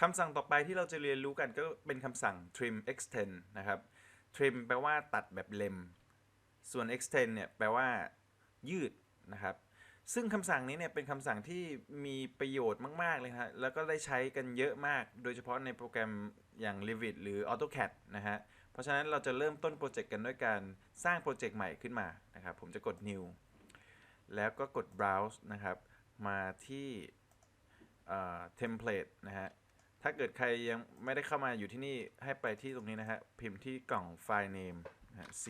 คำสั่งต่อไปที่เราจะเรียนรู้กันก็เป็นคำสั่ง trim extend นะครับ trim แปลว่าตัดแบบเล็ม ส่วน extend เนี่ยแปลว่า ยืดนะครับ ซึ่งคำสั่งนี้เนี่ยเป็นคำสั่งที่มีประโยชน์มากๆเลยฮะแล้วก็ได้ใช้กันเยอะมาก โดยเฉพาะในโปรแกรมอย่าง Revit หรือ AutoCAD นะฮะ เพราะฉะนั้นเราจะเริ่มต้นโปรเจกต์กันด้วยการสร้างโปรเจกต์ใหม่ขึ้นมานะครับ ผมจะกด new แล้วก็กด browse นะครับ มาที่ template นะฮะ ถ้าเกิดใครยังไม่ได้เข้ามาอยู่ที่นี่ให้ไปที่ตรงนี้นะฮะ พิมพ์ที่กล่องไฟล์ name นะฮะ c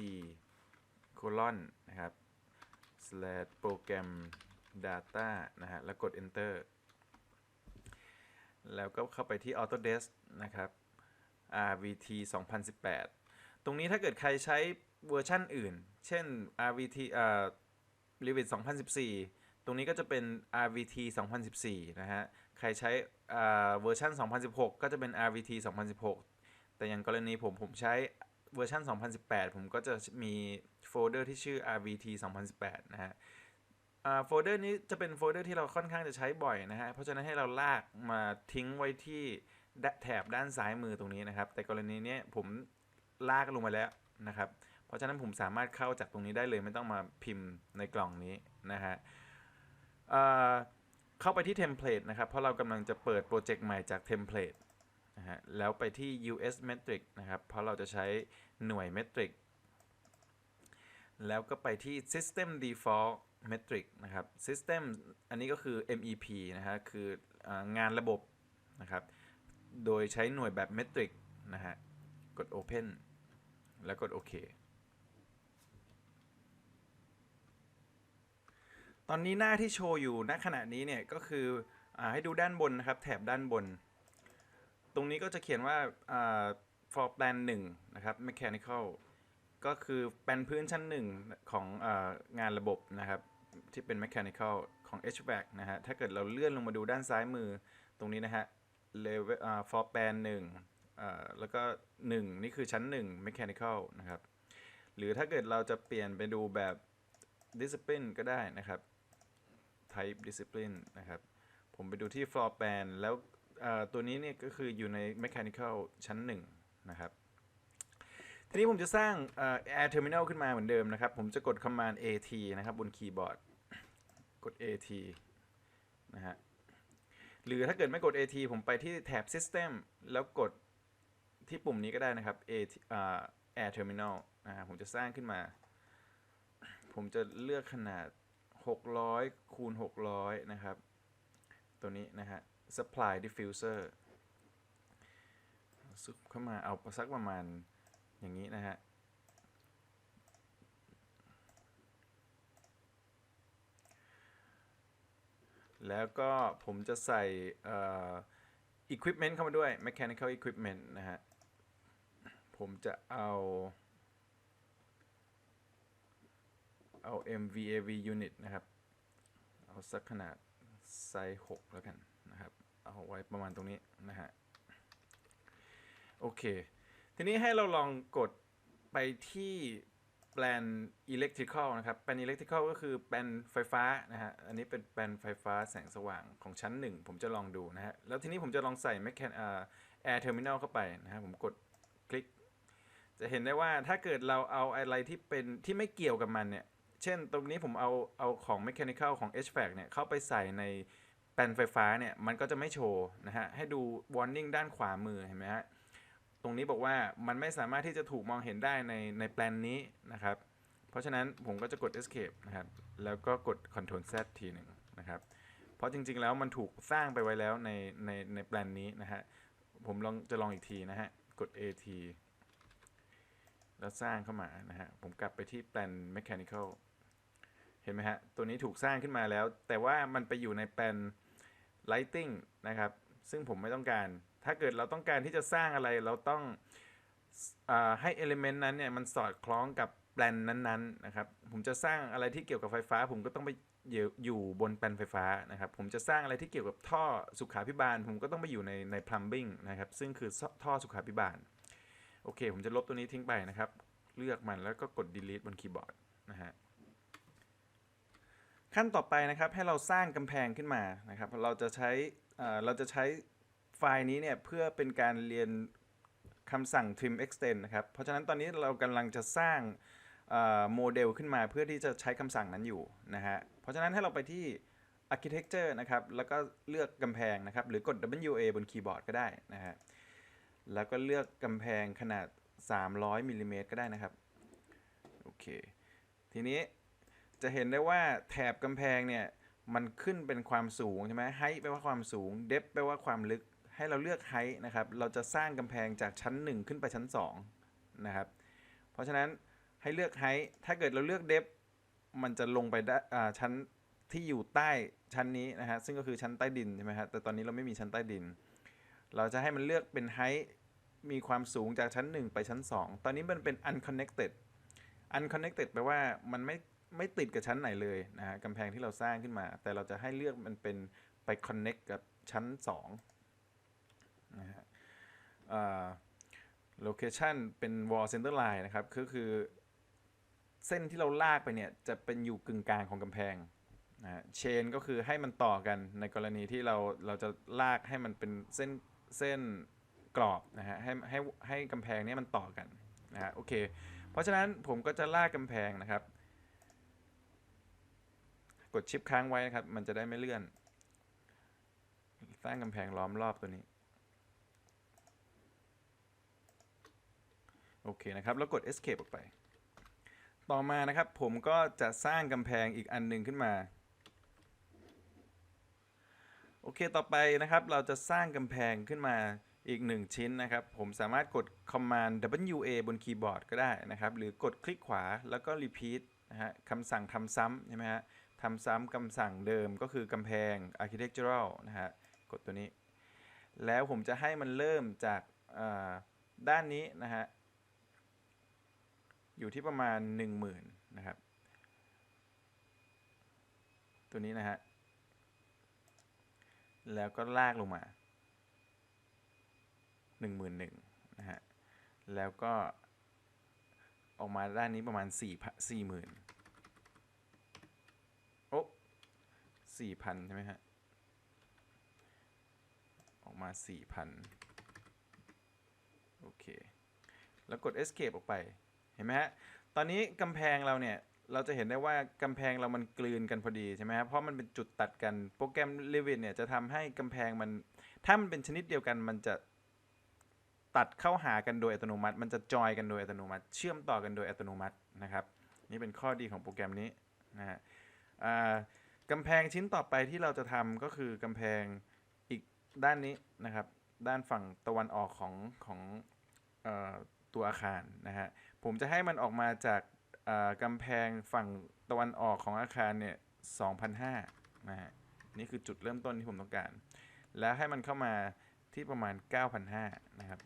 colon นะครับ slash program data นะฮะ แล้วกด enter แล้วก็เข้าไปที่ Autodesk นะครับ RVT 2018 ตรงนี้ถ้าเกิดใครใช้เวอร์ชั่นอื่น เช่น RVT เอ่อ Revit 2014 ตรงนี้ก็จะเป็น RVT 2014 นะฮะ ใครใช้เวอร์ชัน2016 ก็จะเป็น RVT 2016 แต่อย่างกรณีผมผมใช้เวอร์ชัน2018 ผมก็จะมีโฟลเดอร์ที่ชื่อ RVT 2018 นะฮะโฟลเดอร์นี้จะเป็นโฟลเดอร์ที่เราค่อนข้างจะใช้บ่อยนะฮะ เพราะฉะนั้นให้เราลากมาทิ้งไว้ที่แถบด้านซ้ายมือตรงนี้นะครับ แต่กรณีนี้ผมลากลงไปแล้วนะครับ เพราะฉะนั้นผมสามารถเข้าจากตรงนี้ได้เลยไม่ต้องมาพิมพ์ในกล่องนี้นะฮะ เข้าไปที่เทมเพลตนะครับ เพราะเรากำลังจะเปิดโปรเจกต์ใหม่จากเทมเพลตนะฮะแล้วไปที่ US metric นะครับ เพราะเราจะใช้หน่วยเมตริกแล้วก็ไปที่ system default metric นะครับ system อันนี้ก็คือ MEP นะฮะ คืองานระบบนะครับ โดยใช้หน่วยแบบ metric นะฮะ กด open แล้วกดโอเค ตอนนี้หน้าที่โชว์อยู่ณขณะนี้เนี่ยก็คืออให้ดูด้านบนนะครับ แถบด้านบน ตรงนี้ก็จะเขียนว่าอ่า for plan 1 นะครับ mechanical ก็คือแปลนพื้นชั้นหนึ่งของอองานระบบนะครับ ที่เป็น mechanical ของ HVAC นะฮะ ถ้าเกิดเราเลื่อนลงมาดูด้านซ้ายมือตรงนี้นะฮะ level อ่า for plan 1อ่าแล้วก็ 1 นี่คือชั้น 1 mechanical นะครับ หรือถ้าเกิดเราจะเปลี่ยนไปดูแบบ discipline ก็ได้นะครับ type discipline นะครับ ผมไปดูที่ floor plan แล้วตัวนี้เนี่ยก็คืออยู่ใน mechanical ชั้น 1 นะครับ ทีนี้ผมจะสร้างเอ่อ air terminal ขึ้นมาเหมือนเดิมนะครับ ผมจะกด command at นะครับ บนคีย์บอร์ด กด at นะฮะ หรือถ้าเกิดไม่กด at ผมไปที่แถบ system แล้วกดที่ปุ่มนี้ก็ได้นะครับ at อ่า air terminal นะฮะผมจะสร้างขึ้นมา ผมจะเลือกขนาด 600 คูณ 600 นะครับ ตัวนี้นะฮะ supply diffuser ซุปเข้ามาเอาสักประมาณอย่างนี้นะฮะ แล้วก็ผมจะใส่อ่อ equipment เข้ามาด้วย mechanical equipment นะฮะ ผมจะเอา เอา MVAV unit นะครับ เอาสักขนาดไซส์6แล้วกันนะครับ เอาไว้ประมาณตรงนี้นะฮะ โอเค ทีนี้ให้เราลองกดไปที่แปลน electrical นะครับแปลน electrical ก็คือแปลนไฟฟ้านะฮะ อันนี้เป็นแปลนไฟฟ้าแสงสว่างของชั้นหนึ่งผมจะลองดูนะฮะ แล้วทีนี้ผมจะลองใส่ mechan อ่า air terminal เข้าไปนะฮะ ผมกดคลิก จะเห็นได้ว่าถ้าเกิดเราเอาอะไรที่เป็นที่ไม่เกี่ยวกับมันเนี่ย เช่นตรงนี้ผมเอาเอาของ mechanical ของ HVAC เนี่ยเข้าไปใส่ในแปลนไฟฟ้าเนี่ยมันก็จะไม่โชว์นะฮะให้ดู warning ด้านขวามือเห็นไหมฮะตรงนี้บอกว่ามันไม่สามารถที่จะถูกมองเห็นได้ในในแปลนนี้นะครับ เพราะฉะนั้นผมก็จะกด escape นะครับแล้วก็กด control z ทีหนึ่งนะครับเพราะจริงๆแล้วมันถูกสร้างไปไว้แล้วในในในแปลนนี้นะฮะผมลองจะลองอีกทีนะฮะกด at แล้วสร้างเข้ามานะฮะ ผมกลับไปที่แปลน mechanical เห็นไหมฮะ ตัวนี้ถูกสร้างขึ้นมาแล้ว แต่ว่ามันไปอยู่ในแปลน lighting นะครับ ซึ่งผมไม่ต้องการ ถ้าเกิดเราต้องการที่จะสร้างอะไร เราต้องอให้ element นั้นเนี่ย มันสอดคล้องกับแปลนนั้นๆนะครับ ผมจะสร้างอะไรที่เกี่ยวกับไฟฟ้า ผมก็ต้องไปอยู่อยู่บนแปลนไฟฟ้านะครับ ผมจะสร้างอะไรที่เกี่ยวกับท่อสุขาพิบาล ผมก็ต้องไปอยู่ในใน plumbing นะครับ ซึ่งคือท่อสุขาพิบาล โอเค ผมจะลบตัวนี้ทิ้งไปนะครับ เลือกมันแล้วก็กด delete บนคีย์บอร์ดนะฮะขั้นต่อไปนะครับให้เราสร้างกำแพงขึ้นมานะครับ เราจะใช้เอ่อเราจะใช้ไฟล์นี้เนี่ยเพื่อเป็นการเรียนคำสั่ง trim extend นะครับ เพราะฉะนั้นตอนนี้เรากำลังจะสร้างอ่อโมเดลขึ้นมาเพื่อที่จะใช้คำสั่งนั้นอยู่นะฮะ เพราะฉะนั้นให้เราไปที่ architecture นะครับ แล้วก็เลือกกำแพงนะครับ หรือกด WA บนคีย์บอร์ดก็ได้นะฮะ แล้วก็เลือกกำแพงขนาด 300มิลลิเมตรก็ได้นะครับ โอเค ทีนี้จะเห็นได้ว่าแถบกำแพงเนี่ย มันขึ้นเป็นความสูงใช่ไหม height แปลว่าความสูง depth แปลว่าความลึก ให้เราเลือก height นะครับ เราจะสร้างกำแพงจากชั้น 1 ขึ้นไปชั้น 2 นะครับ เพราะฉะนั้นให้เลือก height ถ้าเกิดเราเลือก depth มันจะลงไปได้อ่าชั้นที่อยู่ใต้ชั้นนี้นะฮะ ซึ่งก็คือชั้นใต้ดินใช่ไหมฮะ แต่ตอนนี้เราไม่มีชั้นใต้ดิน เราจะให้มันเลือกเป็น height มีความสูงจากชั้น 1 ไปชั้น 2 ตอนนี้มันเป็น unconnected unconnected แปลว่ามันไม่ไม่ติดกับชั้นไหนเลยนะฮะกำแพงที่เราสร้างขึ้นมา แต่เราจะให้เลือกมันเป็นไป connect กับชั้น2นะฮะอ่า location เป็น wall center line นะครับก็คือเส้นที่เราลากไปเนี่ย จะเป็นอยู่กึ่งกลางของกำแพงนะฮะ chain ก็คือให้มันต่อกันในกรณีที่เราเราจะลากให้มันเป็นเส้นเส้น กรอบนะฮะให้ให้ให้กำแพงนี้มันต่อกันนะฮะโอเค เพราะฉะนั้นผมก็จะลากกำแพงนะครับ กดชิปค้างไว้นะครับ มันจะได้ไม่เลื่อน สร้างกำแพงล้อมรอบตัวนี้โอเคนะครับ แล้วกด escape ออกไป ต่อมานะครับผมก็จะสร้างกำแพงอีกอันหนึ่งขึ้นมา โอเค ต่อไปนะครับเราจะสร้างกำแพงขึ้นมา อีกหนึ่งชิ้นนะครับ ผมสามารถกด command WA บนคีย์บอร์ดก็ได้นะครับ หรือกดคลิกขวาแล้วก็ repeat นะฮะคำสั่งทำซ้ำใช่ไหมฮะทำซ้ำคำสั่งเดิมก็คือกำแพง architectural นะฮะกดตัวนี้ แล้วผมจะให้มันเริ่มจากด้านนี้นะฮะอยู่ที่ประมาณ 10,000นะครับ ตัวนี้นะฮะแล้วก็ลากลงมา 10,001นะฮะ แล้วก็ออกมาด้านนี้ประมาณ 4 4 0 0 0โอ้4,000 ใช่ไหมฮะ ออกมา 4,000 โอเค แล้วกด escape ออกไป เห็นไหมฮะ ตอนนี้กำแพงเราเนี่ย เราจะเห็นได้ว่ากำแพงเรามันกลืนกันพอดีใช่ไหมครับเพราะมันเป็นจุดตัดกัน โปรแกรม Revit เนี่ยจะทำให้กำแพงมัน ถ้ามันเป็นชนิดเดียวกันมันจะ ตัดเข้าหากันโดยอัตโนมัติ มันจะจอยกันโดยอัตโนมัติ เชื่อมต่อกันโดยอัตโนมัตินะครับ นี่เป็นข้อดีของโปรแกรมนี้นะฮะอ่ากำแพงชิ้นต่อไปที่เราจะทำก็คือกำแพงอีกด้านนี้นะครับ ด้านฝั่งตะวันออกของของออตัวอาคารนะฮะผมจะให้มันออกมาจากอ่ากำแพงฝั่งตะวันออกของอาคารเนี่ย2,500นะฮะนี่คือจุดเริ่มต้นที่ผมต้องการ แล้วให้มันเข้ามาที่ประมาณ 9,500นะครับ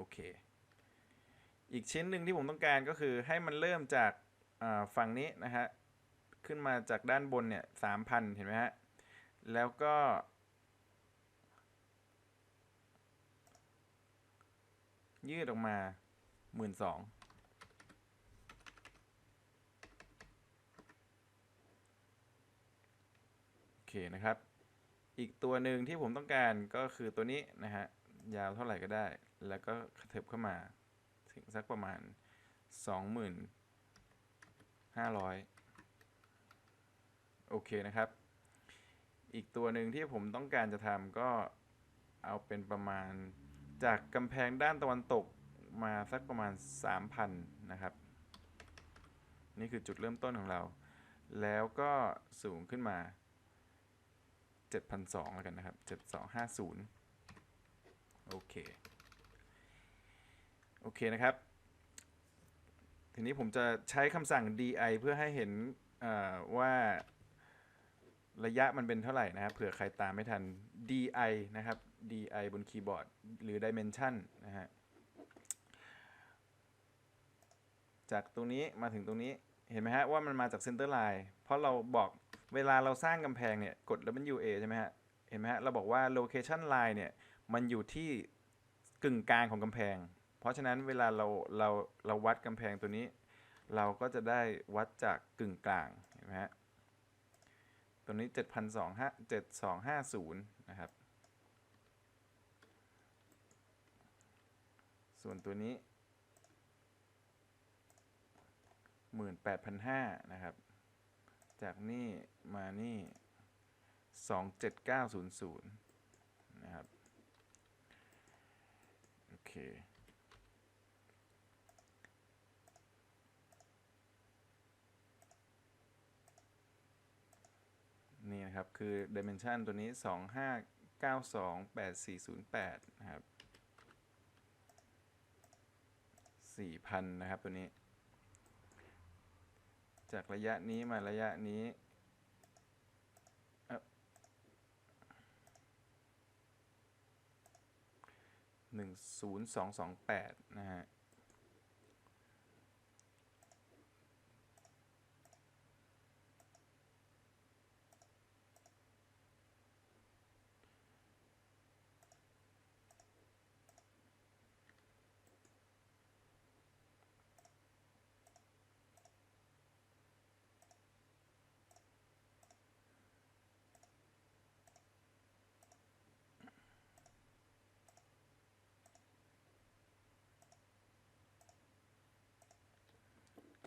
โอเค อีกชิ้นหนึ่งที่ผมต้องการก็คือให้มันเริ่มจากฝั่งนี้นะฮะ ขึ้นมาจากด้านบนเนี่ย3,000เห็นไหมฮะ แล้วก็ ยืดออกมา12,000โอเคนะครับ อีกตัวหนึ่งที่ผมต้องการก็คือตัวนี้นะฮะ ยาวเท่าไหร่ก็ได้ แล้วก็กระเถิบเข้ามา ถึงสักประมาณ2,500 โอเคนะครับ อีกตัวหนึ่งที่ผมต้องการจะทำก็เอาเป็นประมาณจากกำแพงด้านตะวันตกมาสักประมาณ 3,000 นะครับ นี่คือจุดเริ่มต้นของเรา แล้วก็สูงขึ้นมา 7,200แล้วกันนะครับ 7250 โอเค โอเคนะครับ ทีนี้ผมจะใช้คำสั่ง di เพื่อให้เห็นว่าระยะมันเป็นเท่าไหร่นะครับเผื่อใครตามไม่ทัน di นะครับ di บนคีย์บอร์ด หรือ dimension นะฮะ จากตรงนี้มาถึงตรงนี้เห็นไหมฮะว่ามันมาจาก center line เพราะเราบอกเวลาเราสร้างกำแพงเนี่ย กด WA ใช่ไหมฮะ เห็นไหมฮะ เราบอกว่า location line เนี่ย มันอยู่ที่กึ่งกลางของกำแพง เพราะฉะนั้นเวลาเราเราเราวัดกำแพงตัวนี้ เราก็จะได้วัดจากกึ่งกลางเห็นไหมฮะตัวนี้ 7,250นะครับ ส่วนตัวนี้ 18,500นะครับ จากนี่มานี่ 27900 นะครับ โอ เค นี่นะครับ คือ dimension ตัวนี้ 25928408 นะครับ 4,000 นะครับตัวนี้ จากระยะนี้มาระยะนี้ หนึ่งศูนย์สองสองแปดนะฮะ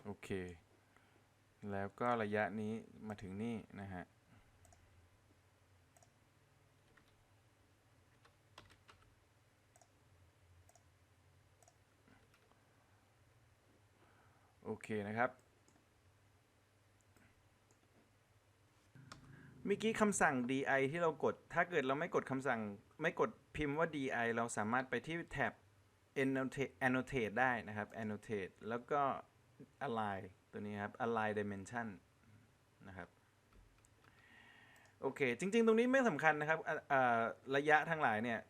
โอเค แล้วก็ระยะนี้มาถึงนี่นะฮะ โอเคนะครับเมื่อกี้คำสั่ง di ที่เรากด ถ้าเกิดเราไม่กดคำสั่ง ไม่กดพิมพ์ว่า di เราสามารถไปที่แท็บ annotate ได้นะครับ annotate แล้วก็ align ตัวนี้ครับ align dimension นะครับโอเค จริง ๆ ตรงนี้ไม่สำคัญนะครับระยะทั้งหลายเนี่ย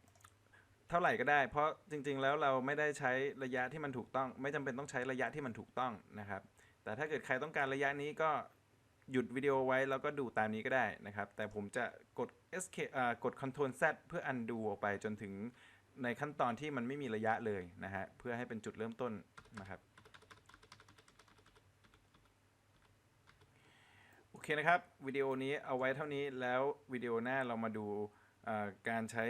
เท่าไหร่ก็ได้ เพราะจริง ๆ แล้วเราไม่ได้ใช้ระยะที่มันถูกต้อง ไม่จำเป็นต้องใช้ระยะที่มันถูกต้องนะครับ แต่ถ้าเกิดใครต้องการระยะนี้ก็หยุดวิดีโอไว้แล้วก็ดูตามนี้ก็ได้นะครับ แต่ผมจะกด SK กด Ctrl Z เพื่อ undo ออกไปจนถึงในขั้นตอนที่มันไม่มีระยะเลยนะฮะเพื่อให้เป็นจุดเริ่มต้นนะครับ โอ เคนะครับ วิดีโอนี้เอาไว้เท่านี้แล้ววิดีโอหน้าเรามาดูการใช้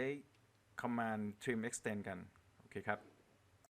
command trim extend กัน โอเคครับ